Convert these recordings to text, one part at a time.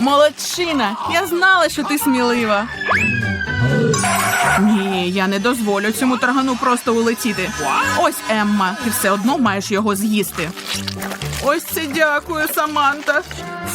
Молодчина! Я знала, що ти смілива. Ні, я не дозволю цьому таргану просто улетіти. Ось Емма, ти все одно маєш його з'їсти. Ось це дякую, Саманта.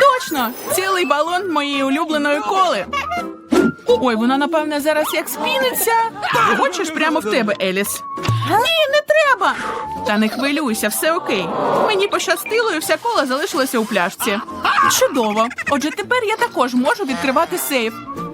Точно! Цілий балон моєї улюбленої коли. Ой, вона, напевне, зараз як спіниться. Хочеш прямо в тебе, Еліс? Ні, не треба. Та не хвилюйся, все окей. Мені пощастило, і вся кола залишилася у пляшці. Чудово. Отже, тепер я також можу відкривати сейф.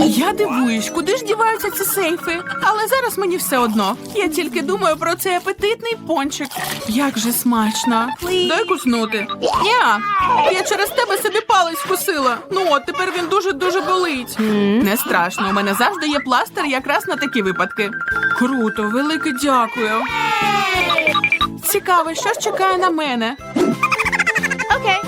Я дивуюсь, куди ж діваються ці сейфи. Але зараз мені все одно. Я тільки думаю про цей апетитний пончик. Як же смачно. Дай куснути. Я, я через тебе собі палець вкусила. Ну от тепер він дуже дуже болить. Не страшно. У мене завжди є пластир якраз на такі випадки. Круто, велике дякую. Цікаво, що ж чекає на мене. Okay.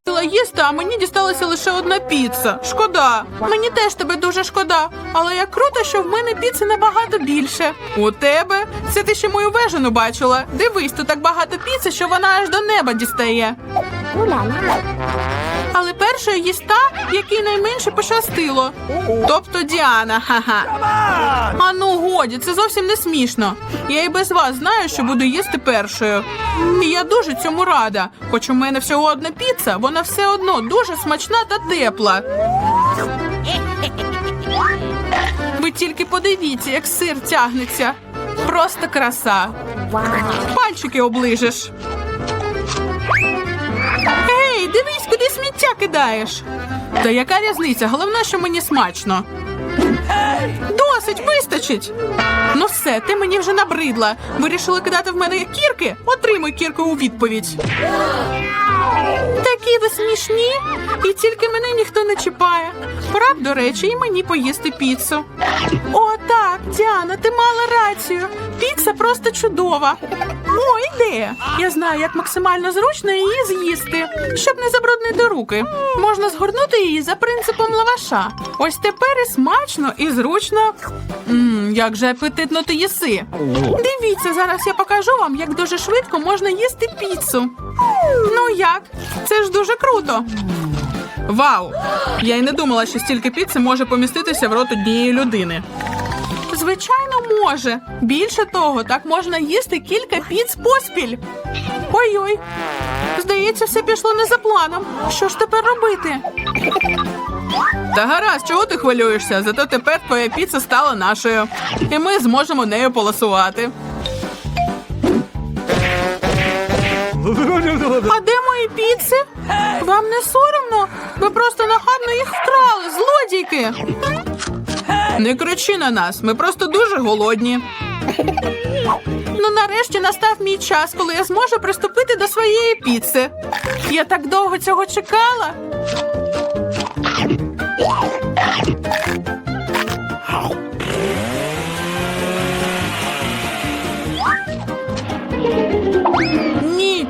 Хотіла їсти, а мені дісталася лише одна піца. Шкода. Мені теж тебе дуже шкода. Але як круто, що в мене піци набагато більше. У тебе? Це ти ще мою вежину бачила. Дивись, тут так багато піци, що вона аж до неба дістає. Але першою їсть та, якій найменше пощастило. Тобто Діана, ха-ха. А ну годі, це зовсім не смішно. Я і без вас знаю, що буду їсти першою. І я дуже цьому рада. Хоч у мене всього одна піца, вона все одно дуже смачна та тепла. Ви тільки подивіться, як сир тягнеться. Просто краса. Пальчики оближеш. Ей, дивись, куди сміття кидаєш. Та яка різниця? Головне, що мені смачно. Досить, вистачить. Ну все, ти мені вже набридла. Вирішили кидати в мене кірки? Отримуй кірку у відповідь. Такі ви смішні, і тільки мене ніхто не чіпає. Пора до речі, і мені поїсти піцу. О, так, Діана, ти мала рацію. Піца просто чудова. О, ідея. Я знаю, як максимально зручно її з'їсти, щоб не забруднити руки. Можна згорнути її за принципом лаваша. Ось тепер і смачно, і зручно. Мм, як же апетитно ти їси. Дивіться, зараз я покажу вам, як дуже швидко можна їсти піцу. Ну як? Це ж дуже круто. Вау! Я й не думала, що стільки піци може поміститися в рот однієї людини. Звичайно, може. Більше того, так можна їсти кілька піц поспіль. Ой-ой. Здається, все пішло не за планом. Що ж тепер робити? Та гаразд, чого ти хвилюєшся? Зато тепер твоя піца стала нашою. І ми зможемо нею полосувати. А де мої піци? Вам не соромно? Ви просто нахабно їх вкрали, злодійки. Не кричи на нас, ми просто дуже голодні. Ну, нарешті настав мій час, коли я зможу приступити до своєї піци. Я так довго цього чекала.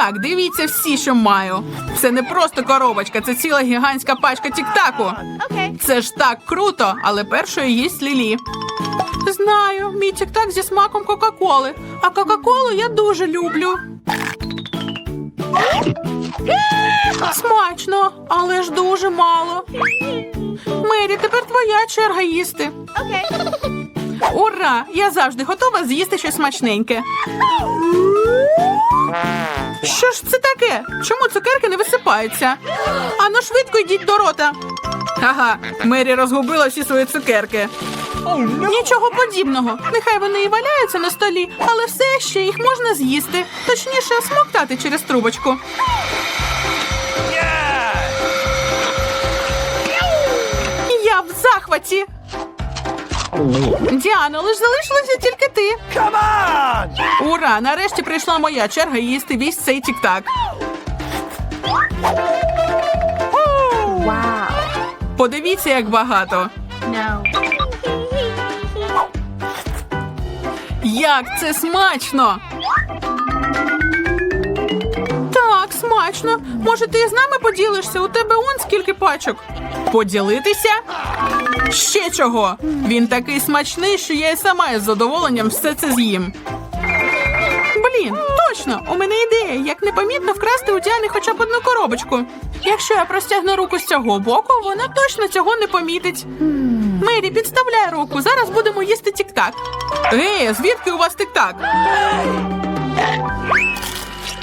Так, дивіться всі, що маю. Це не просто коробочка, це ціла гігантська пачка тік-таку. Це ж так круто, але першою їсть Лілі. Знаю, мій тік-так зі смаком Кока-Коли. А Кока-Колу я дуже люблю. Смачно, але ж дуже мало. Мері, тепер твоя черга їсти. Okay. Ура! Я завжди готова з'їсти щось смачненьке. Що ж це таке? Чому цукерки не висипаються? Ану швидко йдіть до рота. Ага, Мері розгубила всі свої цукерки. Нічого подібного. Нехай вони і валяються на столі, але все ще їх можна з'їсти. Точніше, смоктати через трубочку. Я в захваті. Діано, лиш залишилася тільки ти. Come on! Ура! Нарешті прийшла моя черга їсти весь цей тік-так. Wow. Подивіться, як багато. No. Як це смачно! Так, смачно. Може, ти з нами поділишся? У тебе он скільки пачок. Поділитися? Ще чого? Він такий смачний, що я і сама із задоволенням все це з'їм. Блін, точно, у мене ідея, як непомітно вкрасти у Діани хоча б одну коробочку. Якщо я простягну руку з цього боку, вона точно цього не помітить. Мері, підставляй руку. Зараз будемо їсти тік-так. Ей, звідки у вас тік-так?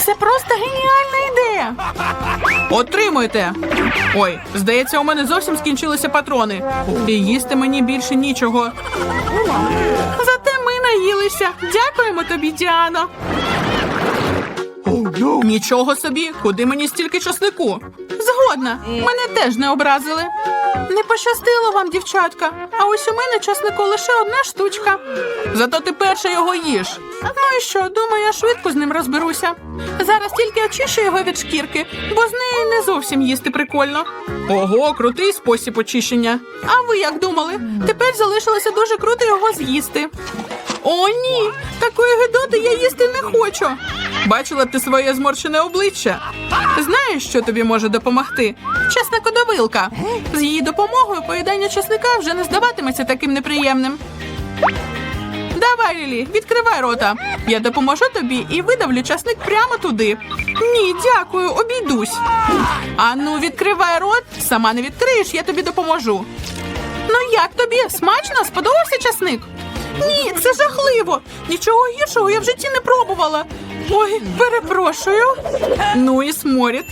Це просто геніальна ідея. Отримуйте. Ой, здається, у мене зовсім скінчилися патрони. І їсти мені більше нічого. Зате ми наїлися. Дякуємо тобі, Діано. Нічого собі, куди мені стільки часнику? Згодна, мене теж не образили. Не пощастило вам, дівчатка. А ось у мене часнику лише одна штучка. Зато ти перша його їш. Ну і що, думаю, я швидко з ним розберуся. Зараз тільки очищу його від шкірки, бо з нею не зовсім їсти прикольно. Ого, крутий спосіб очищення. А ви як думали? Тепер залишилося дуже круто його з'їсти. О, ні! Такої гидоти я їсти не хочу. Бачила б ти своє зморщене обличчя. Знаєш, що тобі може допомогти? Чесна кодовилка. З її допомогою поїдання чесника вже не здаватиметься таким неприємним. Давай, Лілі, відкривай рота. Я допоможу тобі і видавлю часник прямо туди. Ні, дякую, обійдусь. Ану, відкривай рот. Сама не відкриєш, я тобі допоможу. Ну як тобі? Смачно? Сподобався часник? Ні, це жахливо. Нічого гіршого я в житті не пробувала. Ой, перепрошую. Ну і сморід.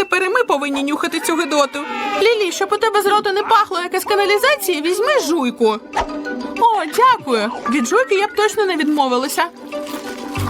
Тепер і ми повинні нюхати цю гидоту. Лілі, щоб у тебе з рота не пахло якась каналізація, візьми жуйку. О, дякую. Від жуйки я б точно не відмовилася.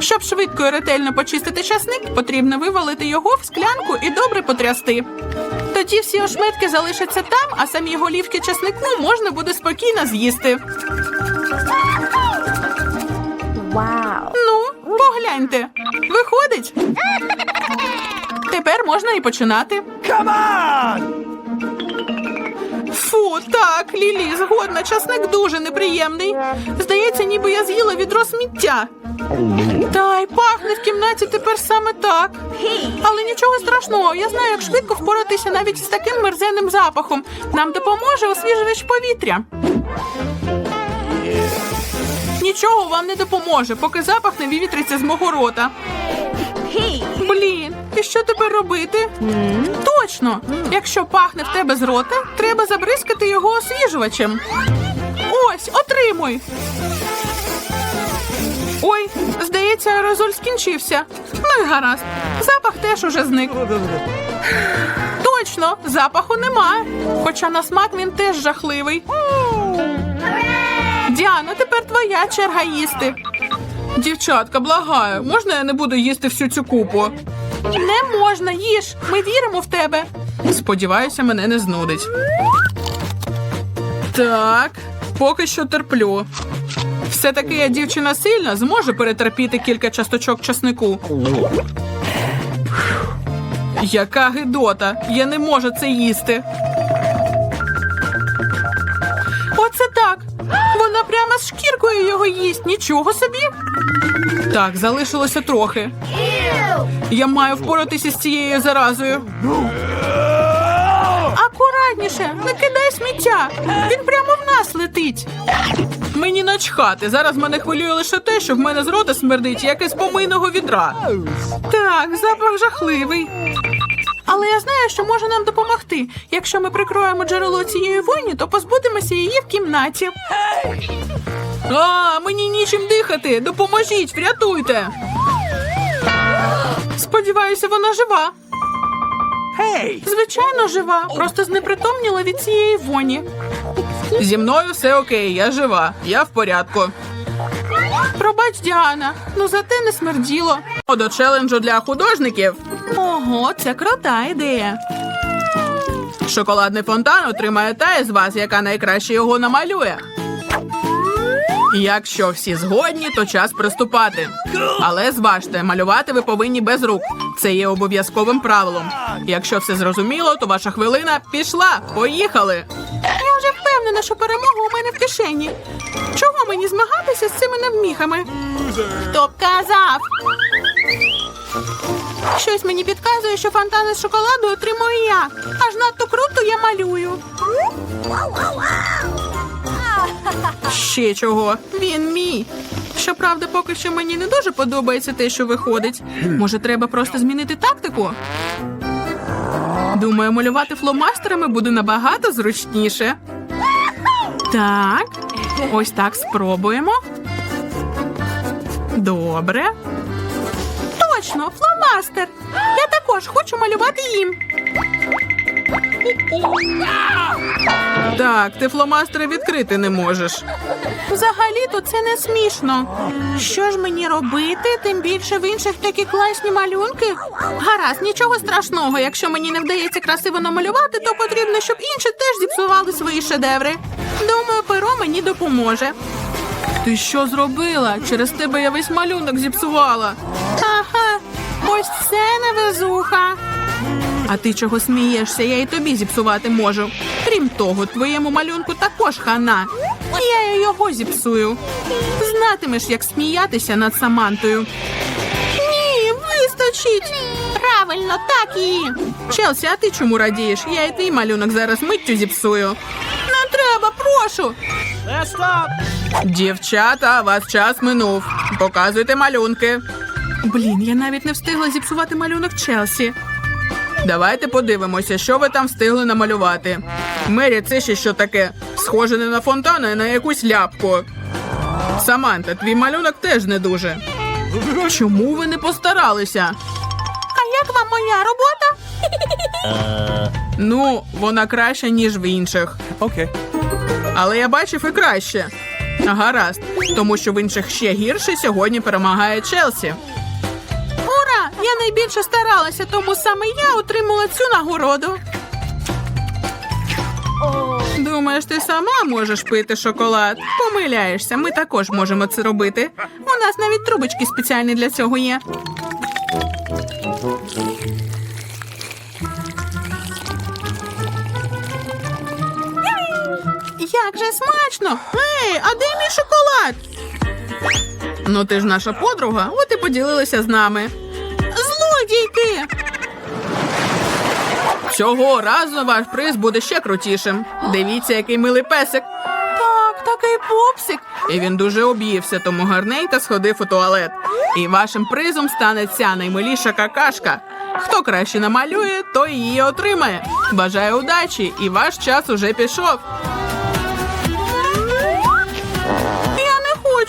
Щоб швидко і ретельно почистити часник, потрібно вивалити його в склянку і добре потрясти. Тоді всі ошметки залишаться там, а самі голівки часнику можна буде спокійно з'їсти. Wow. Ну, погляньте. Виходить. Тепер можна і починати. Come on! Фу, так, Лілі, згодна, часник дуже неприємний. Здається, ніби я з'їла відро сміття. Та й пахне в кімнаті тепер саме так. Але нічого страшного, я знаю, як швидко впоратися навіть з таким мерзенним запахом. Нам допоможе освіжувач повітря. Нічого вам не допоможе, поки запах не вивітриться з мого рота. Блін, і що тепер робити? Точно! Якщо пахне в тебе з рота, треба забризкати його освіжувачем. Ось, отримуй. Ой, здається, аерозоль скінчився. Ну і гаразд. Запах теж уже зник. Точно, запаху нема. Хоча на смак він теж жахливий. Діана, тепер твоя черга їсти. Дівчатка, благаю, можна я не буду їсти всю цю купу? Не можна, їж. Ми віримо в тебе. Сподіваюся, мене не знудить. Так, поки що терплю. Все-таки я дівчина сильна, зможу перетерпіти кілька часточок часнику. Яка гидота! Я не можу це їсти. Оце так. Вона прямо з шкіркою його їсть. Нічого собі. Так, залишилося трохи. Я маю впоратися з цією заразою. Акуратніше, не кидай сміття. Він прямо в нас летить. Мені начхати. Зараз мене хвилює лише те, що в мене з рота смердить як із помийного відра. Так, запах жахливий. Але я знаю, що може нам допомогти. Якщо ми прикроємо джерело цієї войні, то позбудемося її в кімнаті. А, мені нічим дихати. Допоможіть, врятуйте. Сподіваюся, вона жива. Hey! Звичайно, жива. Просто знепритомніла від цієї воні. Зі мною все окей, я жива. Я в порядку. Пробач, Діана, ну зате не смерділо. О, До челенджу для художників. Ого, це крута ідея. Шоколадний фонтан отримає та із вас, яка найкраще його намалює. Якщо всі згодні, то час приступати. Але зважте, малювати ви повинні без рук. Це є обов'язковим правилом. Якщо все зрозуміло, то ваша хвилина пішла. Поїхали. Впевнена, що перемога у мене в кишені. Чого мені змагатися з цими навміхами? Хто б казав? Щось мені підказує, що фонтани з шоколаду отримую я. Аж надто круто я малюю. Ще чого? Він мій. Щоправда, поки що мені не дуже подобається те, що виходить. Може, треба просто змінити тактику? Думаю, малювати фломастерами буде набагато зручніше. Так, ось так спробуємо. Добре. Точно, фломастер. Я також хочу малювати їм. Так, ти фломастери відкрити не можеш. Взагалі-то це не смішно. Що ж мені робити? Тим більше в інших такі класні малюнки. Гаразд, нічого страшного. Якщо мені не вдається красиво намалювати, то потрібно, щоб інші теж зіпсували свої шедеври. Думаю, перо мені допоможе. Ти що зробила? Через тебе я весь малюнок зіпсувала. Ага, ось це невезуха. А ти чого смієшся? Я і тобі зіпсувати можу. Крім того, твоєму малюнку також хана. Я й його зіпсую. Знатимеш, як сміятися над Самантою. Ні, вистачить. Правильно, так і. Челсі, а ти чому радієш? Я і твій малюнок зараз миттю зіпсую. Прошу. Stop! Дівчата, вас час минув. Показуйте малюнки. Блін, я навіть не встигла зіпсувати малюнок Челсі. Давайте подивимося, що ви там встигли намалювати. Мері, це ще що таке? Схоже не на фонтан, а на якусь ляпку. Саманта, твій малюнок теж не дуже. Чому ви не постаралися? А як вам моя робота? Ну, вона краща, ніж в інших. Okay. Але я бачив і краще. Гаразд, тому що в інших ще гірше сьогодні перемагає Челсі. Ура! Я найбільше старалася, тому саме я отримала цю нагороду. Думаєш, ти сама можеш пити шоколад? Помиляєшся, ми також можемо це робити. У нас навіть трубочки спеціальні для цього є. Як же смачно! Ей, а де мій шоколад? Ну, ти ж наша подруга, от і поділилася з нами. Злодійки! Цього разу ваш приз буде ще крутішим. Дивіться, який милий песик. Так, такий пупсик. І він дуже об'ївся, тому гарненько сходив у туалет. І вашим призом стане ця наймиліша какашка. Хто краще намалює, той її отримає. Бажаю удачі, і ваш час уже пішов.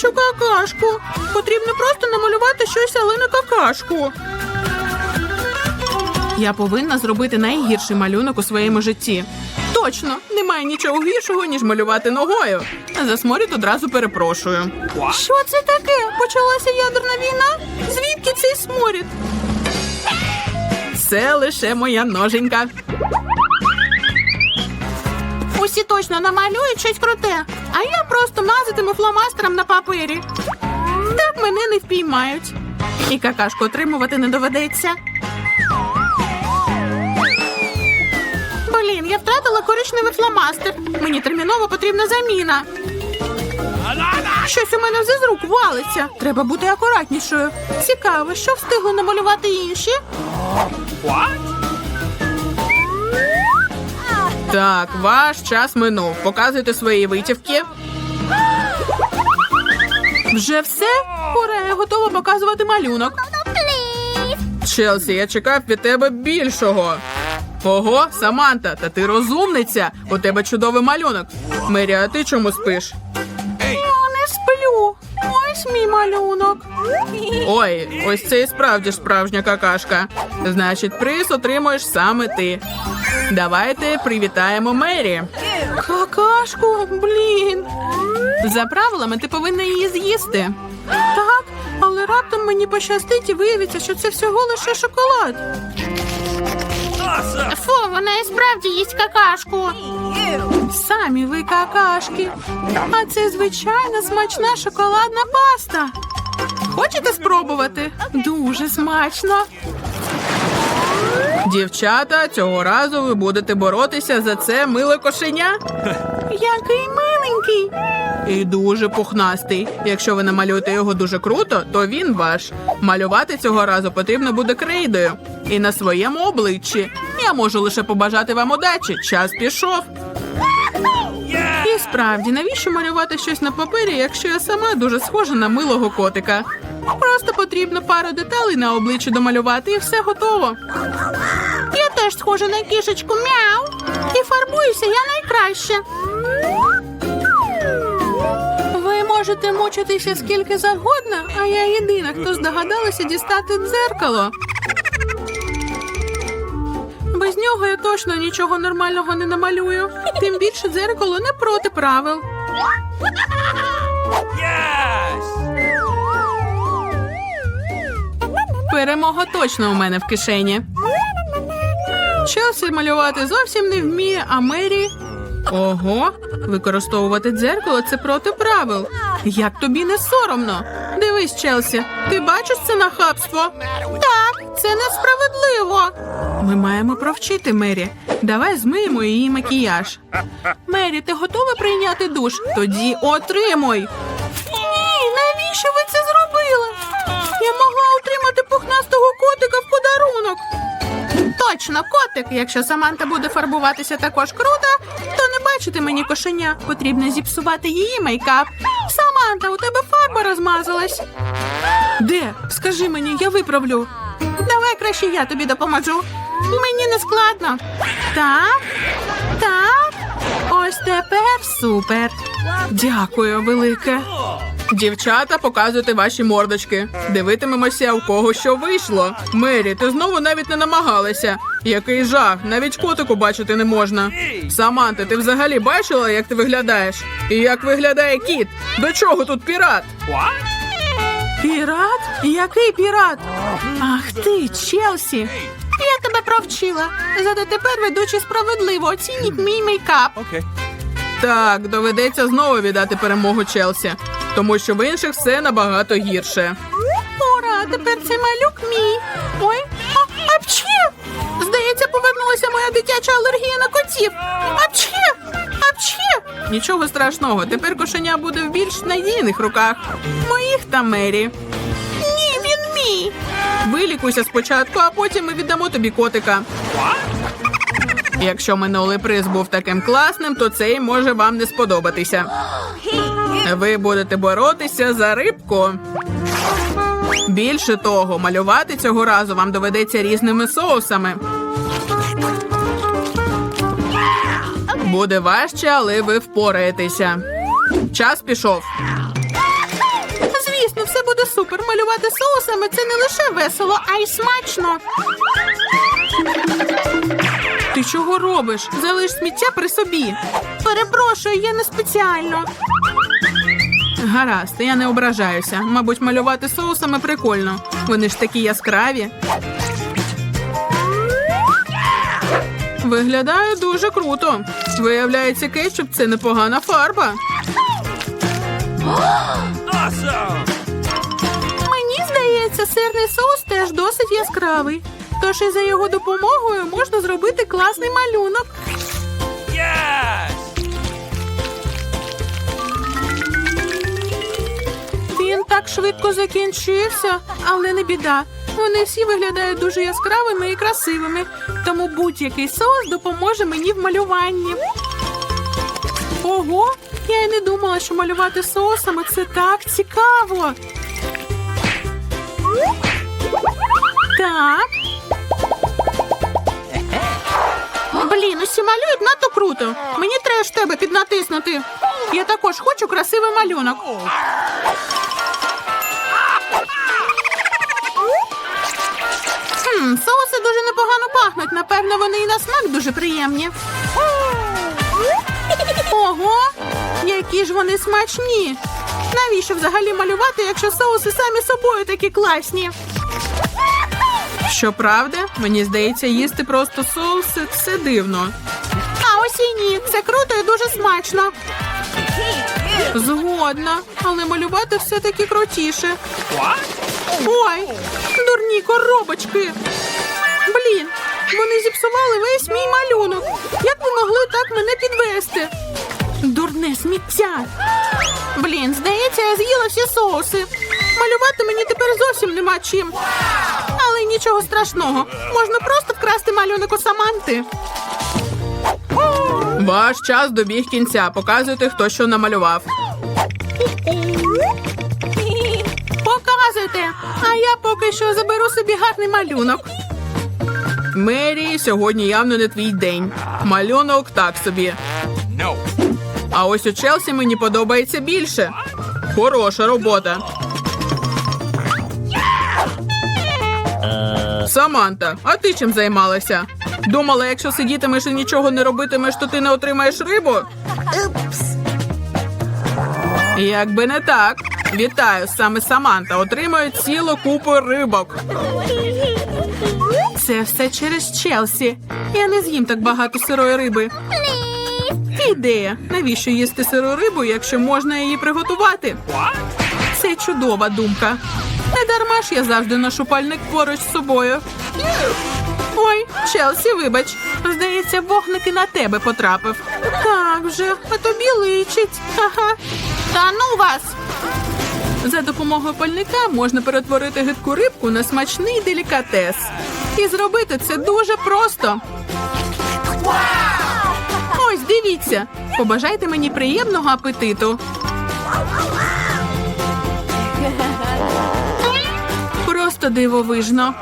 Хочу какашку. Потрібно просто намалювати щось, але не какашку. Я повинна зробити найгірший малюнок у своєму житті. Точно, немає нічого гіршого, ніж малювати ногою. За сморід одразу перепрошую. Що це таке? Почалася ядерна війна? Звідки цей сморід? Це лише моя ноженька. Усі точно намалюють щось круте, а я просто мазатиму фломастером на папері. Так мене не впіймають. І какашку отримувати не доведеться. Блін, я втратила коричневий фломастер. Мені терміново потрібна заміна. Щось у мене вже з рук валиться. Треба бути акуратнішою. Цікаво, що встигли намалювати інші. Так, ваш час минув. Показуйте свої витівки. Вже все? Ура, я готова показувати малюнок. Челсі, я чекав від тебе більшого. Ого, Саманта, та ти розумниця. У тебе чудовий малюнок. Мері, а ти чому спиш? Ось мій малюнок. Ой, ось це і справді справжня какашка. Значить, приз отримуєш саме ти. Давайте привітаємо Мері. Какашку, блін. За правилами ти повинна її з'їсти. Так, але раптом мені пощастить і виявиться, що це всього лише шоколад. Awesome. Фу, вона і справді їсть какашку. Самі ви какашки. А це звичайна смачна шоколадна паста. Хочете спробувати? Дуже смачно. Дівчата, цього разу ви будете боротися за це миле кошеня. Який миленький. І дуже пухнастий. Якщо ви намалюєте його дуже круто, то він ваш. Малювати цього разу потрібно буде крейдою. І на своєму обличчі. Я можу лише побажати вам удачі. Час пішов. І справді, навіщо малювати щось на папері, якщо я сама дуже схожа на милого котика? Просто потрібно пару деталей на обличчі домалювати, і все готово. Я теж схожа на кішечку мяу. І фарбуюся я найкраще. Можете мучитися скільки завгодно, а я єдина, хто здогадалася дістати дзеркало. Без нього я точно нічого нормального не намалюю. Тим більше дзеркало не проти правил. Yes. Перемога точно у мене в кишені. Челсі малювати зовсім не вміє, а Мері. Ого, використовувати дзеркало це проти правил. Як тобі не соромно? Дивись, Челсі, ти бачиш це нахабство? Так, це несправедливо. Ми маємо провчити Мері. Давай змиємо її макіяж. Мері, ти готова прийняти душ? Тоді отримуй. Ні, навіщо ви це зробили? Я могла отримати пухнастого котика в подарунок. Точно, котик. Якщо Саманта буде фарбуватися також круто, то не бачити мені кошеня. Потрібно зіпсувати її мейкап. Саманта, у тебе фарба розмазалась. Де? Скажи мені, я виправлю. Давай краще я тобі допоможу. Мені не складно. Так, так. Ось тепер супер. Дякую, велике. Дівчата, показуйте ваші мордочки. Дивитимемося, у кого що вийшло. Мері, ти знову навіть не намагалася. Який жах, навіть котику бачити не можна. Саманта, ти взагалі бачила, як ти виглядаєш? І як виглядає кіт? До чого тут пірат? Пірат? Який пірат? Ах ти, Челсі. Я тебе провчила. Зате тепер ведучі справедливо оцініть мій мейкап. Okay. Так, доведеться знову віддати перемогу Челсі, тому що в інших все набагато гірше. Ура, тепер цей малюк мій. Ой, а, апчі! Здається, повернулася моя дитяча алергія на котів. Апчі! Апчі! Нічого страшного, тепер кошеня буде в більш надійних руках. Моїх та Мері. Ні, він мій. Вилікуйся спочатку, а потім ми віддамо тобі котика. Якщо минулий приз був таким класним, то цей може вам не сподобатися. Ви будете боротися за рибку. Більше того, малювати цього разу вам доведеться різними соусами. Буде важче, але ви впораєтеся. Час пішов. Звісно, все буде супер. Малювати соусами це не лише весело, а й смачно. Ти чого робиш? Залиш сміття при собі. Перепрошую, я не спеціально. Гаразд, я не ображаюся. Мабуть, малювати соусами прикольно. Вони ж такі яскраві. Виглядає дуже круто. Виявляється, кетчуп це непогана фарба. Мені здається, сирний соус теж досить яскравий. Тож і за його допомогою можна зробити класний малюнок. Yes. Він так швидко закінчився, але не біда. Вони всі виглядають дуже яскравими і красивими, тому будь-який соус допоможе мені в малюванні. Ого, я й не думала, що малювати соусами це так цікаво. Так. Блін, малюють надто круто. Мені треба ж тебе піднатиснути. Я також хочу красивий малюнок. Хм, соуси дуже непогано пахнуть. Напевно, вони і на смак дуже приємні. Ого, які ж вони смачні. Навіщо взагалі малювати, якщо соуси самі собою такі класні? Щоправда, мені здається, їсти просто соуси це дивно. А ось і ні, це круто і дуже смачно. Згодна, але малювати все-таки крутіше. Ой, дурні коробочки. Блін, вони зіпсували весь мій малюнок. Як ви могли так мене підвести? Дурне сміття. Блін, здається, я з'їла всі соуси. Малювати мені тепер зовсім нема чим. Але нічого страшного. Можна просто вкрасти малюнок у Саманти. Ваш час добіг кінця. Показуйте, хто що намалював. Показуйте, а я поки що заберу собі гарний малюнок. Мері, сьогодні явно не твій день. Малюнок так собі. А ось у Челсі мені подобається більше. Хороша робота. Саманта, а ти чим займалася? Думала, якщо сидітимеш і нічого не робитимеш, то ти не отримаєш рибу? Якби не так. Вітаю, саме Саманта отримує цілу купу рибок. Це все через Челсі. Я не з'їм так багато сирої риби. Ідея. Навіщо їсти сиру рибу, якщо можна її приготувати? Це чудова думка. Не дарма ж я завжди ношу пальник поруч з собою. Ой, Челсі, вибач. Здається, вогник і на тебе потрапив. Так вже, а тобі личить. Ага. Та ну вас. За допомогою пальника можна перетворити гидку рибку на смачний делікатес. І зробити це дуже просто. Ось дивіться. Побажайте мені приємного апетиту. Просто дивовижно.